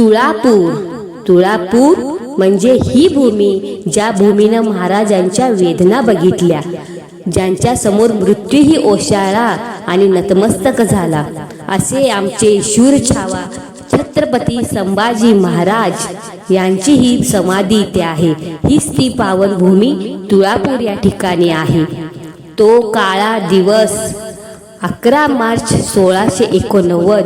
तुळापूर. तुळापूर म्हणजे ही भूमी ज्या भूमीनं महाराजांच्या वेदना बघितल्या. ज्यांच्या समोर मृत्यूही ओशाळा आणि नतमस्तक झाला. असे आमचे शूर छावा छत्रपती संभाजी महाराज यांची ही समाधी इथे आहे. हीच ती पावन भूमी तुळापूर या ठिकाणी आहे. तो काळा दिवस अकरा मार्च सोळाशे एकोणनव्वद.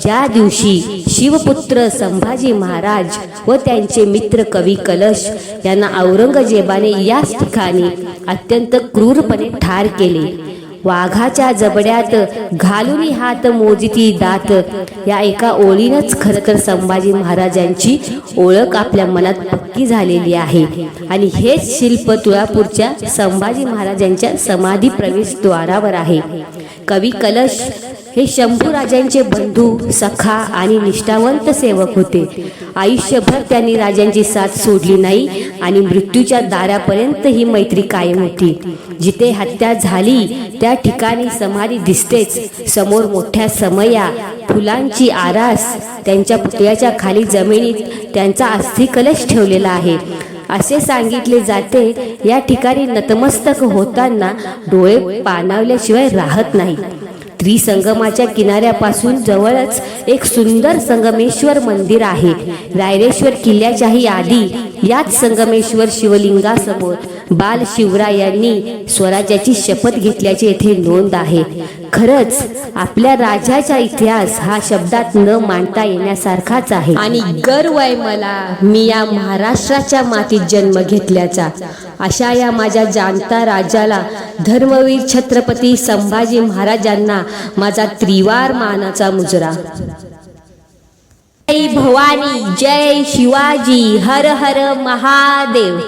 ज्या दिवशी शिवपुत्र संभाजी महाराज व त्यांचे मित्र कवी कलश यांना औरंगजेबाने याच ठिकाणी अत्यंत क्रूरपणे ठार केले. वाघाच्या जबड्यात घालून हात मोजिती दात या एका ओळीनच खरं तर संभाजी महाराजांची ओळख आपल्या मनात पक्की झालेली आहे. आणि हेच शिल्प तुळापूरच्या संभाजी महाराजांच्या समाधी प्रवेशद्वारावर आहे. कवी कलश हे शंभू राजांचे बंधू सखा आणि निष्ठावंत सेवक होते. आयुष्यभर त्यांनी राजांची साथ सोडली नाही आणि मृत्यूच्या दारापर्यंत ही मैत्री कायम होती. जिथे हत्या झाली त्या ठिकाणी समाधी दिसतेच. समोर मोठ्या समया फुलांची आरास त्यांच्या पुतळ्याच्या खाली जमिनीत त्यांचा अस्थिकलश ठेवलेला आहे. असे सांगितले जाते या ठिकाणी नतमस्तक होताना डोळे पाणावल्याशिवाय राहत नाही त्रिसंगमाच्या किनाऱ्यापासून जवळच एक सुंदर संगमेश्वर मंदिर आहे. रायरेश्वर किल्ल्याच्याही आधी याच संगमेश्वर शिवलिंगासमोर बाल शिवरायांनी स्वराज्याची शपथ घेतल्याची येथे नोंद आहे. खरंच आपल्या राजाचा इतिहास हा शब्दात न मांडता येण्यासारखाच आहे. आणि गर्व आहे मला मी या महाराष्ट्राच्या मातीत जन्म घेतल्याचा. अशा या माझ्या जाणता राजाला धर्मवीर छत्रपती संभाजी महाराजांना माझा त्रिवार मानाचा मुजरा. जय भवानी जय शिवाजी हर हर महादेव.